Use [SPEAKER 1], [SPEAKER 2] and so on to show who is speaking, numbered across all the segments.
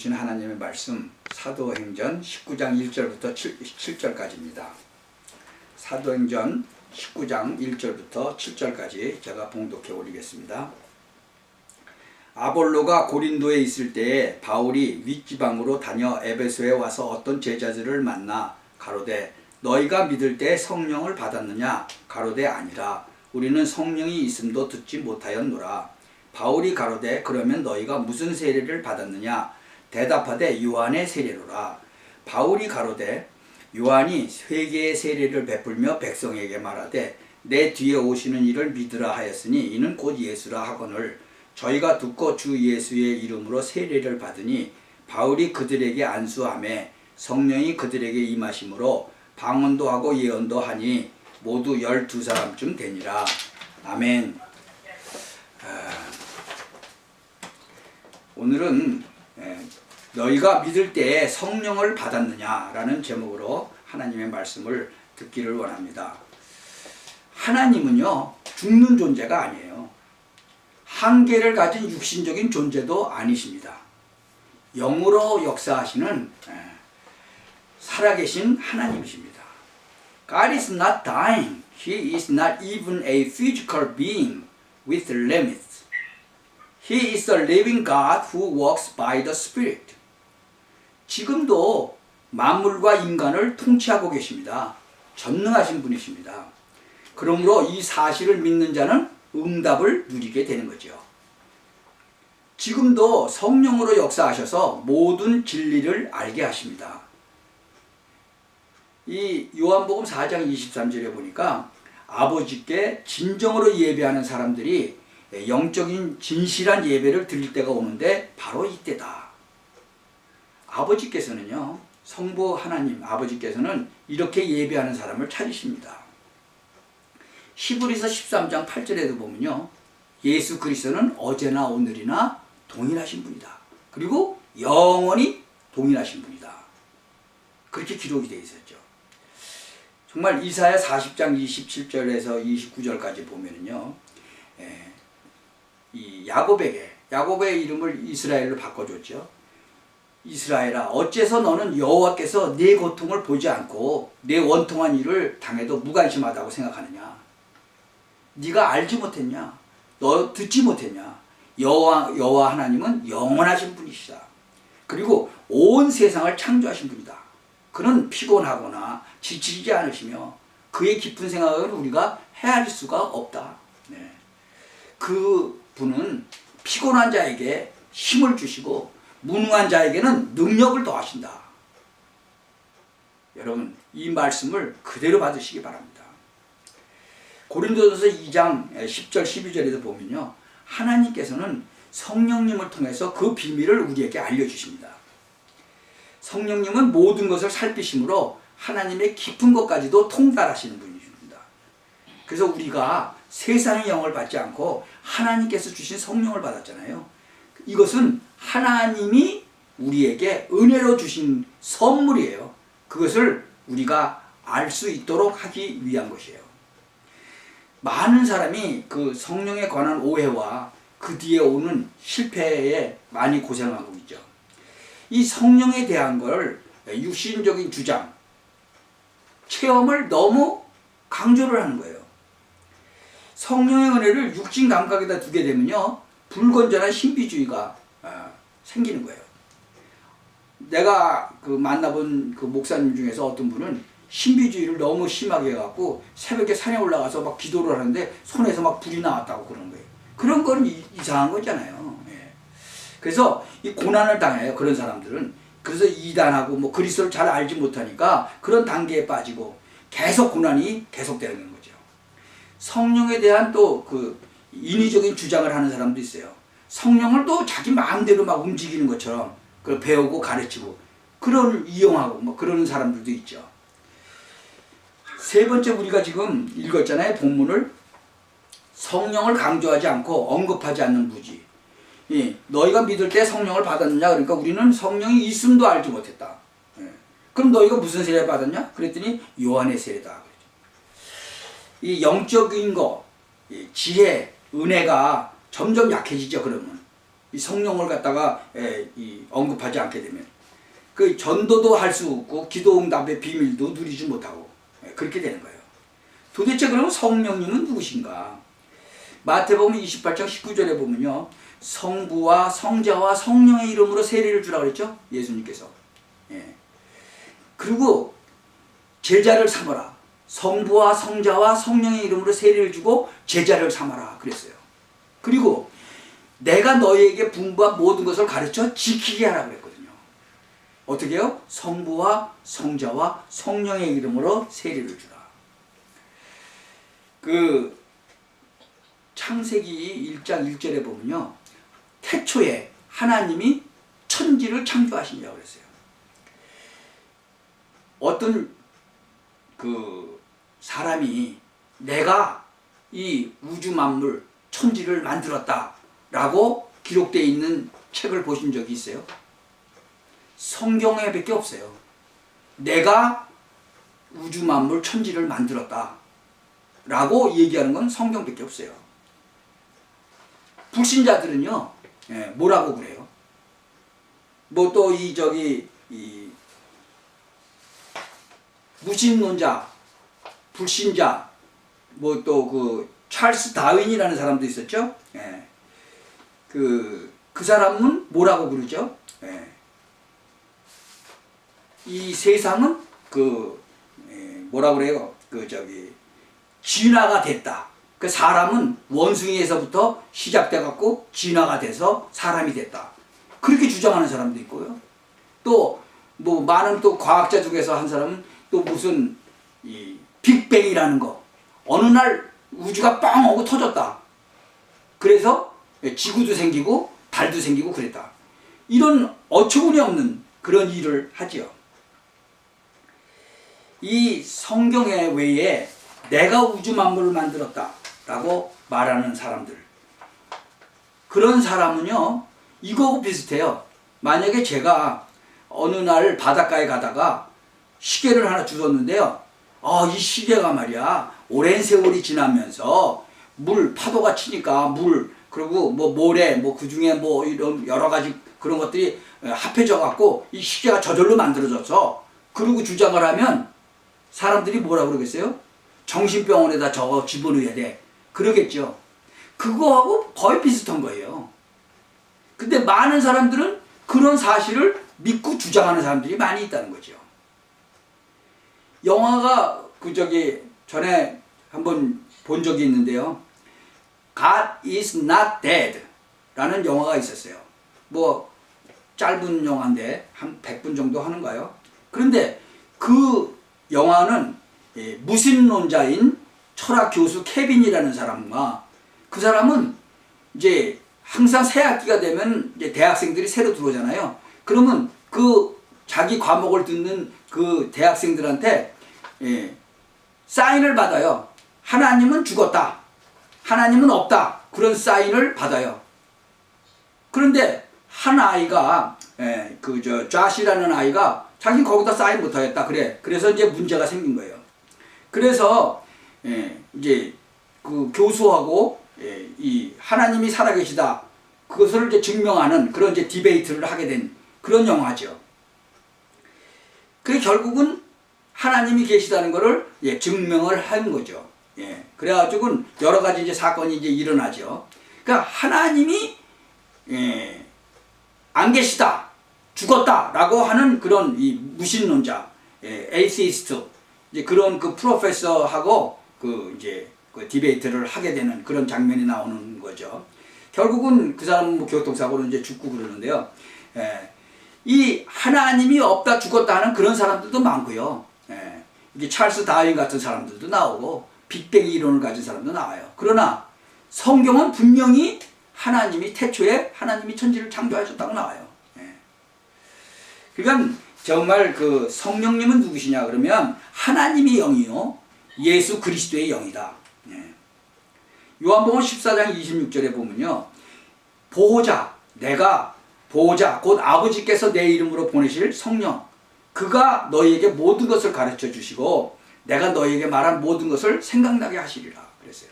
[SPEAKER 1] 주신 하나님의 말씀 사도행전 19장 1절부터 7, 절까지입니다. 사도행전 19장 1절부터 7절까지 제가 봉독해 올리겠습니다. 아볼로가 고린도에 있을 때에 바울이 윗지방으로 다녀 에베소에 와서 어떤 제자들을 만나 가로되 너희가 믿을 때 성령을 받았느냐? 가로되 아니라 우리는 성령이 있음도 듣지 못하였노라. 바울이 가로되 그러면 너희가 무슨 세례를 받았느냐 대답하되 요한의 세례로라. 바울이 가로되 요한이 회개의 세례를 베풀며 백성에게 말하되 내 뒤에 오시는 이를 믿으라 하였으니 이는 곧 예수라 하거늘. 저희가 듣고 주 예수의 이름으로 세례를 받으니 바울이 그들에게 안수함에 성령이 그들에게 임하심으로 방언도 하고 예언도 하니 모두 열두 사람쯤 되니라. 아멘. 아, 오늘은 예, 너희가 믿을 때에 성령을 받았느냐라는 제목으로 하나님의 말씀을 듣기를 원합니다. 하나님은요 죽는 존재가 아니에요. 한계를 가진 육신적인 존재도 아니십니다. 영으로 역사하시는 예, 살아계신 하나님이십니다. God is not dying. He is not even a physical being with limits. He is the living God who walks by the Spirit. 지금도 만물과 인간을 통치하고 계십니다. 전능하신 분이십니다. 그러므로 이 사실을 믿는 자는 응답을 누리게 되는 거죠. 지금도 성령으로 역사하셔서 모든 진리를 알게 하십니다. 이 요한복음 4장 23절에 보니까 아버지께 진정으로 예배하는 사람들이 영적인 진실한 예배를 드릴 때가 오는데 바로 이때다. 아버지께서는요, 성부 하나님 아버지께서는 이렇게 예배하는 사람을 찾으십니다. 히브리서 13장 8절에도 보면요. 예수 그리스도는 어제나 오늘이나 동일하신 분이다. 그리고 영원히 동일하신 분이다. 그렇게 기록이 되어 있었죠. 정말 이사야 40장 27절에서 29절까지 보면은요. 예, 이 야곱에게 야곱의 이름을 이스라엘로 바꿔 줬죠. 이스라엘아 어째서 너는 여호와께서 네 고통을 보지 않고 내 원통한 일을 당해도 무관심하다고 생각하느냐? 네가 알지 못했냐? 너 듣지 못했냐? 여호와 여호와 하나님은 영원하신 분이시다. 그리고 온 세상을 창조하신 분이다. 그는 피곤하거나 지치지 않으시며 그의 깊은 생각을 우리가 헤아릴 수가 없다. 네. 그 분은 피곤한 자에게 힘을 주시고 무능한 자에게는 능력을 더하신다. 여러분 이 말씀을 그대로 받으시기 바랍니다. 고린도전서 2장 10절 12절에도 보면요. 하나님께서는 성령님을 통해서 그 비밀을 우리에게 알려주십니다. 성령님은 모든 것을 살피심으로 하나님의 깊은 것까지도 통달하시는 분이십니다. 그래서 우리가 세상의 영을 받지 않고 하나님께서 주신 성령을 받았잖아요. 이것은 하나님이 우리에게 은혜로 주신 선물이에요. 그것을 우리가 알 수 있도록 하기 위한 것이에요. 많은 사람이 그 성령에 관한 오해와 그 뒤에 오는 실패에 많이 고생하고 있죠. 이 성령에 대한 걸 육신적인 주장, 체험을 너무 강조를 하는 거예요. 성령의 은혜를 육신 감각에다 두게 되면요. 불건전한 신비주의가 아, 생기는 거예요. 내가 그 만나본 그 목사님 중에서 어떤 분은 신비주의를 너무 심하게 해갖고 새벽에 산에 올라가서 막 기도를 하는데 손에서 막 불이 나왔다고 그런 거예요. 그런 거는 이, 이상한 거잖아요. 예. 그래서 이 고난을 당해요. 그런 사람들은. 그래서 이단하고 뭐 그리스도를 잘 알지 못하니까 그런 단계에 빠지고 계속 고난이 계속되는 거죠. 성령에 대한 또 그 인위적인 주장을 하는 사람도 있어요. 성령을 또 자기 마음대로 막 움직이는 것처럼 그 배우고 가르치고 그런 이용하고 뭐 그런 사람들도 있죠. 세 번째 우리가 지금 읽었잖아요 본문을 성령을 강조하지 않고 언급하지 않는 무지. 예, 너희가 믿을 때 성령을 받았느냐 그러니까 우리는 성령이 있음도 알지 못했다. 예. 그럼 너희가 무슨 세례 받았냐? 그랬더니 요한의 세례다. 이 영적인 거, 이 지혜, 은혜가 점점 약해지죠. 그러면 이 성령을 갖다가 에, 이 언급하지 않게 되면 그 전도도 할 수 없고 기도 응답의 비밀도 누리지 못하고 예, 그렇게 되는 거예요. 도대체 그러면 성령님은 누구신가? 마태복음 28장 19절에 보면요. 성부와 성자와 성령의 이름으로 세례를 주라 그랬죠? 예수님께서. 예. 그리고 제자를 삼아라. 성부와 성자와 성령의 이름으로 세례를 주고 제자를 삼아라 그랬어요. 그리고 내가 너희에게 분부한 모든 것을 가르쳐 지키게 하라 그랬거든요. 어떻게 해요? 성부와 성자와 성령의 이름으로 세례를 주라. 그 창세기 1장 1절에 보면요. 태초에 하나님이 천지를 창조하신다고 그랬어요. 어떤 그 사람이 내가 이 우주 만물 천지를 만들었다라고 기록되어 있는 책을 보신 적이 있어요? 성경에 밖에 없어요. 내가 우주 만물 천지를 만들었다. 라고 얘기하는 건 성경밖에 없어요. 불신자들은요, 예, 뭐라고 그래요? 뭐 또 이 저기 이 무신론자, 불신자, 뭐 또 그 찰스 다윈이라는 사람도 있었죠. 예. 그, 그 사람은 뭐라고 그러죠? 예. 이 세상은 그, 예, 뭐라 그래요? 그 저기, 진화가 됐다. 그 사람은 원숭이에서부터 시작돼 갖고 진화가 돼서 사람이 됐다. 그렇게 주장하는 사람도 있고요. 또 뭐 많은 또 과학자 중에서 한 사람은 또 무슨 이 빅뱅이라는 거 어느 날 우주가 빵 하고 터졌다. 그래서 지구도 생기고 달도 생기고 그랬다. 이런 어처구니 없는 그런 일을 하지요. 이 성경에 외에 내가 우주 만물을 만들었다 라고 말하는 사람들. 그런 사람은요, 이거하고 비슷해요. 만약에 제가 어느 날 바닷가에 가다가 시계를 하나 주웠는데요. 아, 이 시계가 말이야, 오랜 세월이 지나면서 물, 파도가 치니까 물, 그리고 뭐 모래, 뭐 그 중에 뭐 이런 여러 가지 그런 것들이 합해져 갖고 이 시계가 저절로 만들어졌어. 그러고 주장을 하면 사람들이 뭐라 그러겠어요? 정신병원에다 저거 집어넣어야 돼. 그러겠죠. 그거하고 거의 비슷한 거예요. 근데 많은 사람들은 그런 사실을 믿고 주장하는 사람들이 많이 있다는 거죠. 영화가 그 저기 전에 한번 본 적이 있는데요. God is not dead 라는 영화가 있었어요. 뭐 짧은 영화인데 한 100분 정도 하는가요? 그런데 그 영화는 예, 무신론자인 철학 교수 케빈이라는 사람과 그 사람은 이제 항상 새 학기가 되면 이제 대학생들이 새로 들어오잖아요. 그러면 그 자기 과목을 듣는 그 대학생들한테 예, 사인을 받아요. 하나님은 죽었다. 하나님은 없다. 그런 사인을 받아요. 그런데 한 아이가 예, 그저 좌시라는 아이가 자기 거기다 사인 못하겠다 그래. 그래서 이제 문제가 생긴 거예요. 그래서 예, 이제 그 교수하고 예, 이 하나님이 살아계시다 그것을 이제 증명하는 그런 이제 디베이트를 하게 된 그런 영화죠. 그 결국은 하나님이 계시다는 것을 예, 증명을 한 거죠. 예, 그래가지고 여러 가지 이제 사건이 이제 일어나죠. 그러니까 하나님이 예, 안 계시다, 죽었다라고 하는 그런 이 무신론자, 예, 에이시스트 이제 그런 그 프로페서하고 그 이제 그 디베이트를 하게 되는 그런 장면이 나오는 거죠. 결국은 그 사람은 뭐 교통사고로 이제 죽고 그러는데요. 예, 이 하나님이 없다 죽었다 하는 그런 사람들도 많고요. 예, 이게 찰스 다윈 같은 사람들도 나오고 빅뱅 이론을 가진 사람도 나와요. 그러나 성경은 분명히 하나님이 태초에 하나님이 천지를 창조하셨다고 나와요. 예. 그러니까 정말 그 성령님은 누구시냐 그러면 하나님의 영이요 예수 그리스도의 영이다. 예. 요한복음 14장 26절에 보면요 보호자 내가 보호자 곧 아버지께서 내 이름으로 보내실 성령 그가 너희에게 모든 것을 가르쳐 주시고 내가 너희에게 말한 모든 것을 생각나게 하시리라 그랬어요.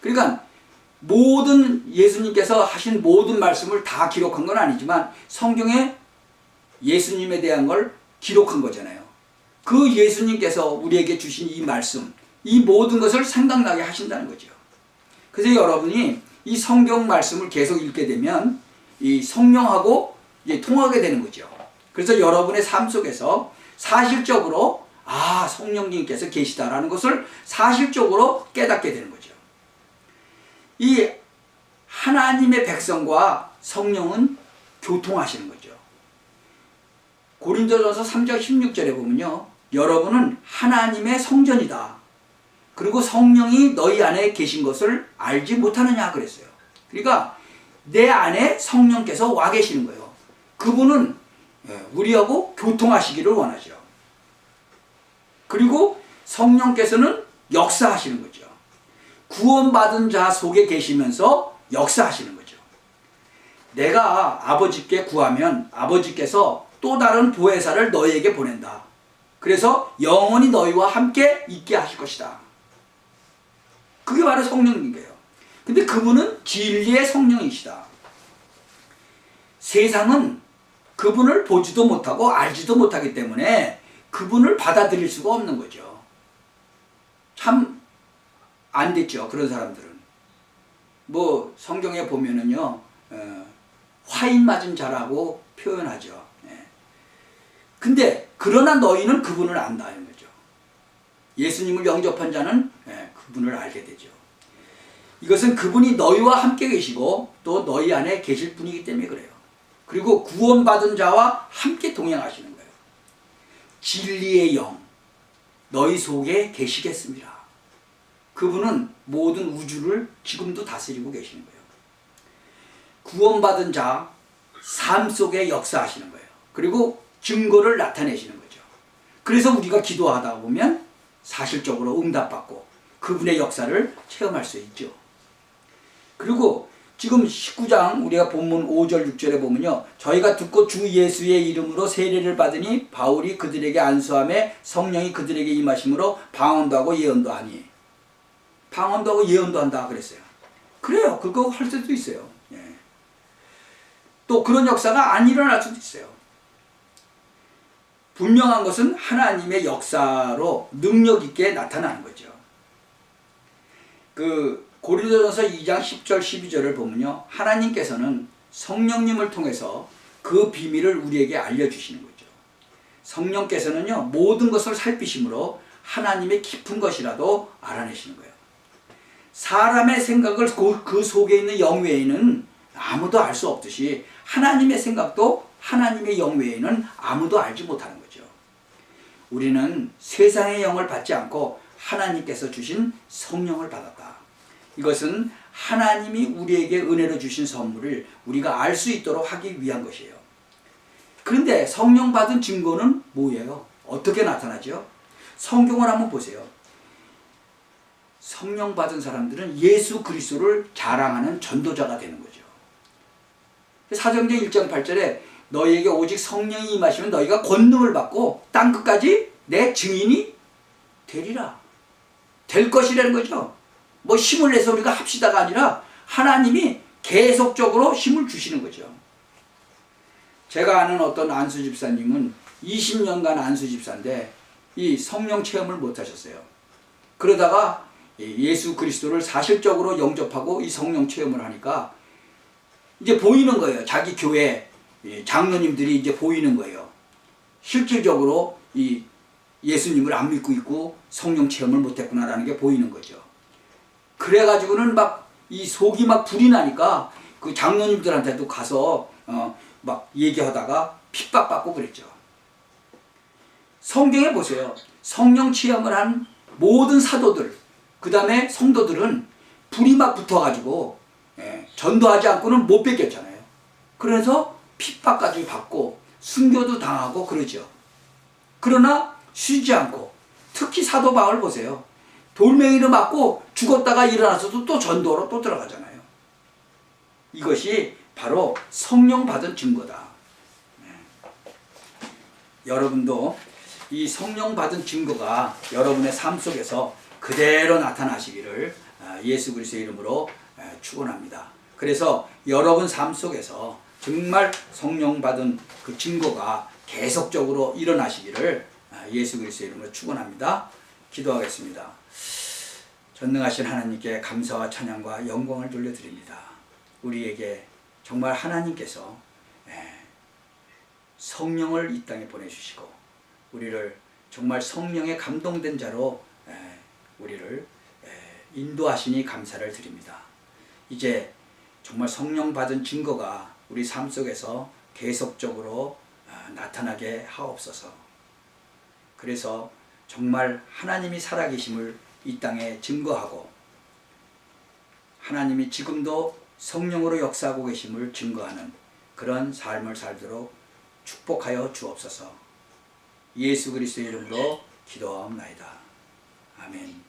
[SPEAKER 1] 그러니까 모든 예수님께서 하신 모든 말씀을 다 기록한 건 아니지만 성경에 예수님에 대한 걸 기록한 거잖아요. 그 예수님께서 우리에게 주신 이 말씀, 이 모든 것을 생각나게 하신다는 거죠. 그래서 여러분이 이 성경 말씀을 계속 읽게 되면 이 성령하고 통하게 되는 거죠. 그래서 여러분의 삶 속에서 사실적으로 아 성령님께서 계시다라는 것을 사실적으로 깨닫게 되는 거죠. 이 하나님의 백성과 성령은 교통하시는 거죠. 고린도전서 3장 16절에 보면요. 여러분은 하나님의 성전이다. 그리고 성령이 너희 안에 계신 것을 알지 못하느냐 그랬어요. 그러니까 내 안에 성령께서 와 계시는 거예요. 그분은 예, 우리하고 교통하시기를 원하죠. 그리고 성령께서는 역사하시는 거죠. 구원받은 자 속에 계시면서 역사하시는 거죠. 내가 아버지께 구하면 아버지께서 또 다른 보혜사를 너희에게 보낸다. 그래서 영원히 너희와 함께 있게 하실 것이다. 그게 바로 성령님이에요. 근데 그분은 진리의 성령이시다. 세상은 그분을 보지도 못하고 알지도 못하기 때문에 그분을 받아들일 수가 없는 거죠. 참 안 됐죠. 그런 사람들은. 뭐 성경에 보면은요. 어, 화인 맞은 자라고 표현하죠. 예. 근데 그러나 너희는 그분을 안다 는 거죠. 예수님을 영접한 자는 예, 그분을 알게 되죠. 이것은 그분이 너희와 함께 계시고 또 너희 안에 계실 분이기 때문에 그래요. 그리고 구원받은 자와 함께 동행하시는 거예요. 진리의 영 너희 속에 계시겠습니다. 그분은 모든 우주를 지금도 다스리고 계시는 거예요. 구원받은 자, 삶 속에 역사하시는 거예요. 그리고 증거를 나타내시는 거죠. 그래서 우리가 기도하다 보면 사실적으로 응답받고 그분의 역사를 체험할 수 있죠. 그리고 지금 19장 우리가 본문 5절 6절에 보면요. 저희가 듣고 주 예수의 이름으로 세례를 받으니 바울이 그들에게 안수함에 성령이 그들에게 임하심으로 방언도 하고 예언도 하니 방언도 하고 예언도 한다 그랬어요. 그래요. 그거 할 수도 있어요. 예. 또 그런 역사가 안 일어날 수도 있어요. 분명한 것은 하나님의 역사로 능력 있게 나타나는 거죠. 그 고린도전서 2장 10절 12절을 보면요. 하나님께서는 성령님을 통해서 그 비밀을 우리에게 알려 주시는 거죠. 성령께서는요. 모든 것을 살피심으로 하나님의 깊은 것이라도 알아내시는 거예요. 사람의 생각을 그, 그 속에 있는 영 외에는 아무도 알 수 없듯이 하나님의 생각도 하나님의 영 외에는 아무도 알지 못하는 거죠. 우리는 세상의 영을 받지 않고 하나님께서 주신 성령을 받았다. 이것은 하나님이 우리에게 은혜로 주신 선물을 우리가 알 수 있도록 하기 위한 것이에요. 그런데 성령 받은 증거는 뭐예요? 어떻게 나타나죠? 성경을 한번 보세요. 성령 받은 사람들은 예수 그리스도를 자랑하는 전도자가 되는 거죠. 사정전 1장 8절에 너희에게 오직 성령이 임하시면 너희가 권능을 받고 땅 끝까지 내 증인이 되리라. 될 것이라는 거죠. 뭐 힘을 내서 우리가 합시다가 아니라 하나님이 계속적으로 힘을 주시는 거죠. 제가 아는 어떤 안수 집사님은 20년간 안수 집사인데 이 성령 체험을 못 하셨어요. 그러다가 예수 그리스도를 사실적으로 영접하고 이 성령 체험을 하니까 이제 보이는 거예요. 자기 교회 장로님들이 이제 보이는 거예요. 실질적으로 이 예수님을 안 믿고 있고 성령 체험을 못했구나라는 게 보이는 거죠. 그래가지고는 막 이 속이 막 불이 나니까 그 장로님들한테도 가서 어 막 얘기하다가 핍박받고 그랬죠. 성경에 보세요. 성령 체험을 한 모든 사도들, 그 다음에 성도들은 불이 막 붙어가지고 예, 전도하지 않고는 못 뺏겼잖아요. 그래서 핍박까지 받고 순교도 당하고 그러죠. 그러나 쉬지 않고 특히 사도 바울 보세요. 돌멩이를 맞고 죽었다가 일어나서도 또 전도로 또 들어가잖아요. 이것이 바로 성령 받은 증거다. 네. 여러분도 이 성령 받은 증거가 여러분의 삶 속에서 그대로 나타나시기를 아, 예수 그리스도의 이름으로 아, 축원합니다. 그래서 여러분 삶 속에서 정말 성령 받은 그 증거가 계속적으로 일어나시기를 아, 예수 그리스도의 이름으로 축원합니다. 기도하겠습니다. 전능하신 하나님께 감사와 찬양과 영광을 돌려드립니다. 우리에게 정말 하나님께서 예, 성령을 이 땅에 보내주시고 우리를 정말 성령에 감동된 자로 예, 우리를 예, 인도하시니 감사를 드립니다. 이제 정말 성령 받은 증거가 우리 삶 속에서 계속적으로 아, 나타나게 하옵소서. 그래서 정말 하나님이 살아계심을 이 땅에 증거하고 하나님이 지금도 성령으로 역사하고 계심을 증거하는 그런 삶을 살도록 축복하여 주옵소서. 예수 그리스도의 이름으로 기도하옵나이다. 아멘.